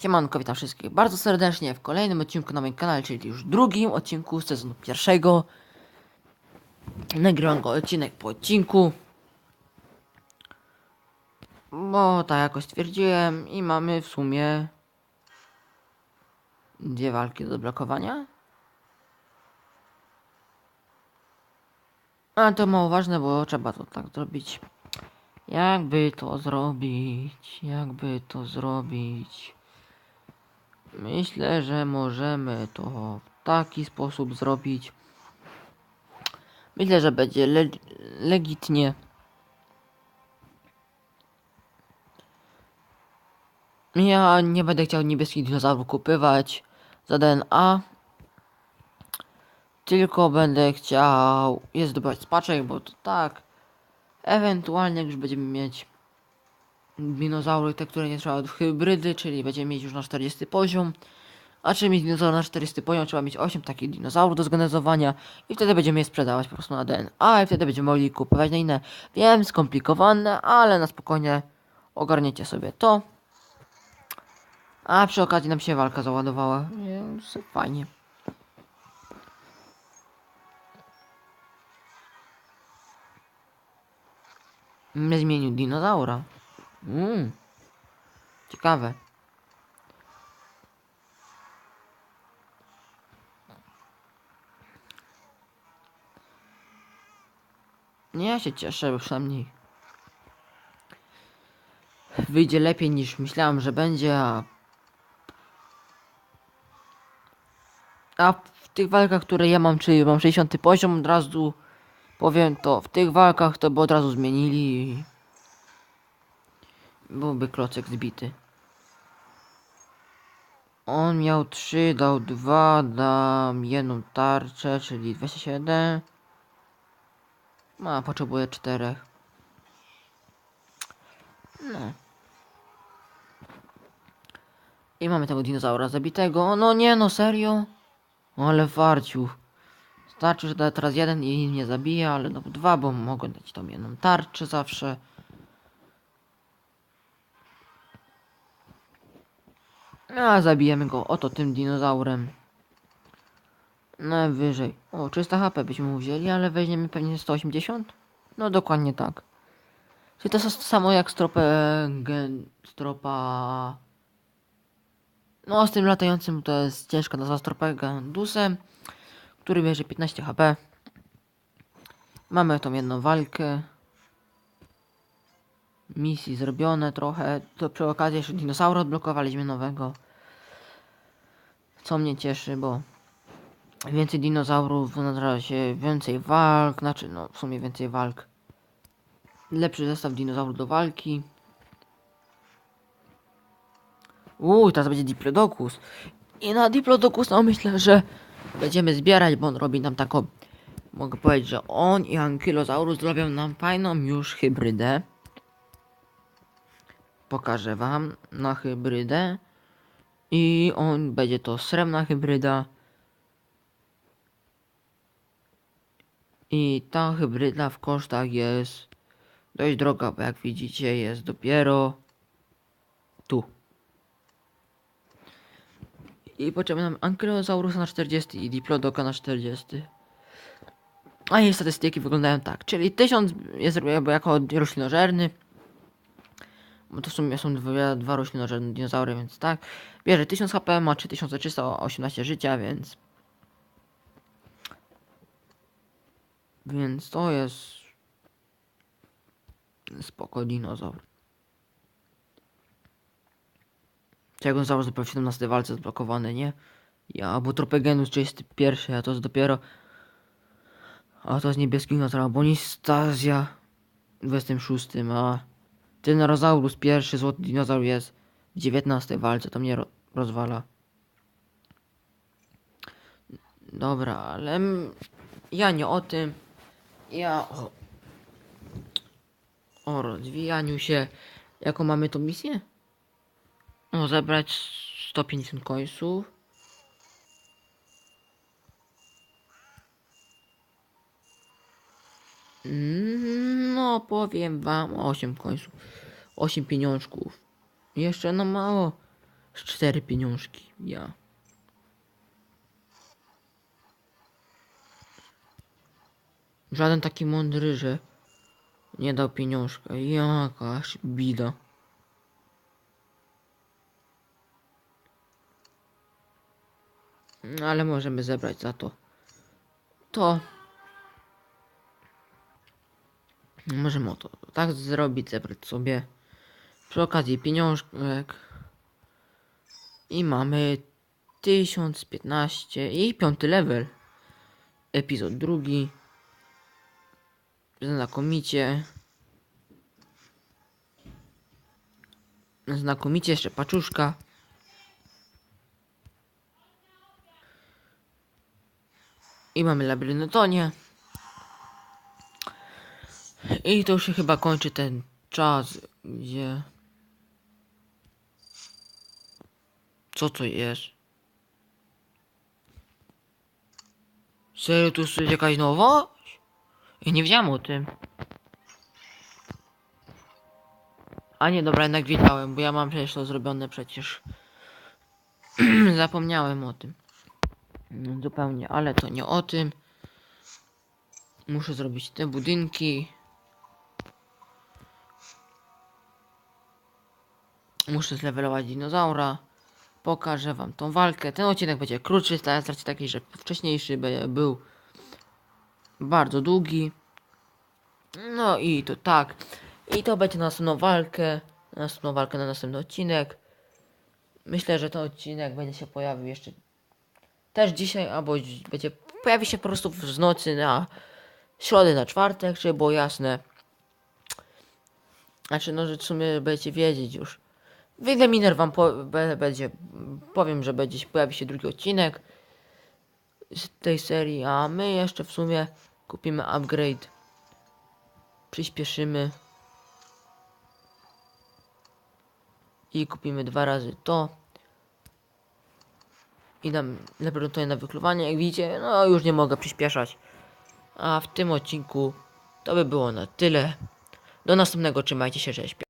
Siemanko, witam wszystkich bardzo serdecznie w kolejnym odcinku na moim kanale, czyli już drugim odcinku z sezonu pierwszego. Nagrywam go odcinek po odcinku. Bo tak jakoś stwierdziłem i mamy w sumie dwie walki do zablokowania. Ale to mało ważne, bo trzeba to tak zrobić. Jakby to zrobić? Jakby to zrobić? Myślę, że możemy to w taki sposób zrobić. Myślę, że będzie le legitnie. Ja nie będę chciał niebieskich dinozaurów kupywać za DNA. Tylko będę chciał je zdobywać z paczek, bo to tak. Ewentualnie już będziemy mieć dinozaury, te, które nie trzeba hybrydy, czyli będziemy mieć już na 40 poziom. A czy mieć dinozaur na 40 poziom, trzeba mieć 8 takich dinozaurów do zgenezowania i wtedy będziemy je sprzedawać po prostu na DNA i wtedy będziemy mogli kupować na inne. Wiem, skomplikowane, ale na spokojnie ogarniecie sobie to. A przy okazji nam się walka załadowała, więc fajnie. Nie zmienił dinozaura. Mmm. Ciekawe. Nie, ja się cieszę, przynajmniej wyjdzie lepiej niż myślałem, że będzie, a a w tych walkach, które ja mam, czyli mam 60 poziom, od razu powiem to, w tych walkach to by od razu zmienili byłby klocek zbity. On miał 3, dał 2, dam jedną tarczę, czyli 27. A, potrzebuje 4. No. I mamy tego dinozaura zabitego. No nie, no serio? Ale farciu. Starczy, że da teraz jeden i nie zabija, ale no dwa, bo mogę dać tam jedną tarczę zawsze. A zabijemy go oto tym dinozaurem. Najwyżej. O, 300 HP byśmy wzięli, ale weźmiemy pewnie 180? No dokładnie tak. Czyli to jest to samo jak stropę gen... stropa... No z tym latającym to jest ciężka nazwa stropę Gandusem, który bierze 15 HP. Mamy tą jedną walkę. Misji zrobione trochę. To przy okazji jeszcze dinosaura odblokowaliśmy nowego. Co mnie cieszy, bo więcej dinozaurów, nadarza się więcej walk, znaczy no w sumie więcej walk. Lepszy zestaw dinozaurów do walki. Uuu, teraz będzie Diplodocus. I na Diplodocus no myślę, że będziemy zbierać, bo on robi nam taką... Mogę powiedzieć, że on i Ankylosaurus zrobią nam fajną już hybrydę. Pokażę wam na hybrydę. I on będzie to srebrna hybryda. I ta hybryda w kosztach jest dość droga, bo jak widzicie jest dopiero tu. I potrzebny nam Ankylosaurusa na 40 i Diplodoka na 40. A jej statystyki wyglądają tak, czyli 1000 jest jako roślinożerny. Bo to w sumie są dwa, dwa roślinożerne dinozaury, więc tak. Bierze 1000 HP, ma 3318 życia, więc... Więc to jest... Spoko dinozaur. Czego zaraz dopiero w 17 walce zblokowany, nie? Ja, bo Tropegenus 31, a to jest dopiero... A to jest niebieski dinozaur, Bonistazja w 26, a... Tyrannosaurus pierwszy, złoty dinozaur jest w 19 walce, to mnie ro rozwala. Dobra, ale ja nie o tym. Ja o, o rozwijaniu się. Jaką mamy tą misję? O, zebrać 150 końców. Mm, No, powiem wam 8 końców. 8 pieniążków. Jeszcze no mało. Z cztery pieniążki. Ja. Żaden taki mądry, że nie dał pieniążka. Jakaś bida. No, ale możemy zebrać za to. To. Możemy to tak zrobić, zebrać sobie przy okazji pieniążek. I mamy 1015 i piąty level. Epizod drugi. Znakomicie. Znakomicie jeszcze paczuszka. I mamy labiryntonie. I to już się chyba kończy ten czas, gdzie... Co to jest? Serio, tu jest jakaś nowość? Ja nie wiedziałem o tym. A nie, dobra, jednak wiedziałem, bo ja mam przecież to zrobione przecież. Zapomniałem o tym. No, zupełnie, ale to nie o tym. Muszę zrobić te budynki. Muszę zlewelować dinozaura. Pokażę wam tą walkę. Ten odcinek będzie krótszy, z racji takiej, że wcześniejszy był bardzo długi. No i to tak. I to będzie następną walkę. Następną walkę na następny odcinek. Myślę, że ten odcinek będzie się pojawił jeszcze też dzisiaj, albo dzi- będzie pojawi się po prostu w nocy na środę na czwartek, żeby było jasne. Znaczy, no, że w sumie będziecie wiedzieć już. Wyjdę miner wam po, be, będzie, powiem, że będzie pojawi się drugi odcinek z tej serii, a my jeszcze w sumie kupimy upgrade. Przyspieszymy. I kupimy dwa razy to. I dam lepiej na wykluwanie. Jak widzicie, no już nie mogę przyspieszać. A w tym odcinku to by było na tyle. Do następnego, trzymajcie się, cześć.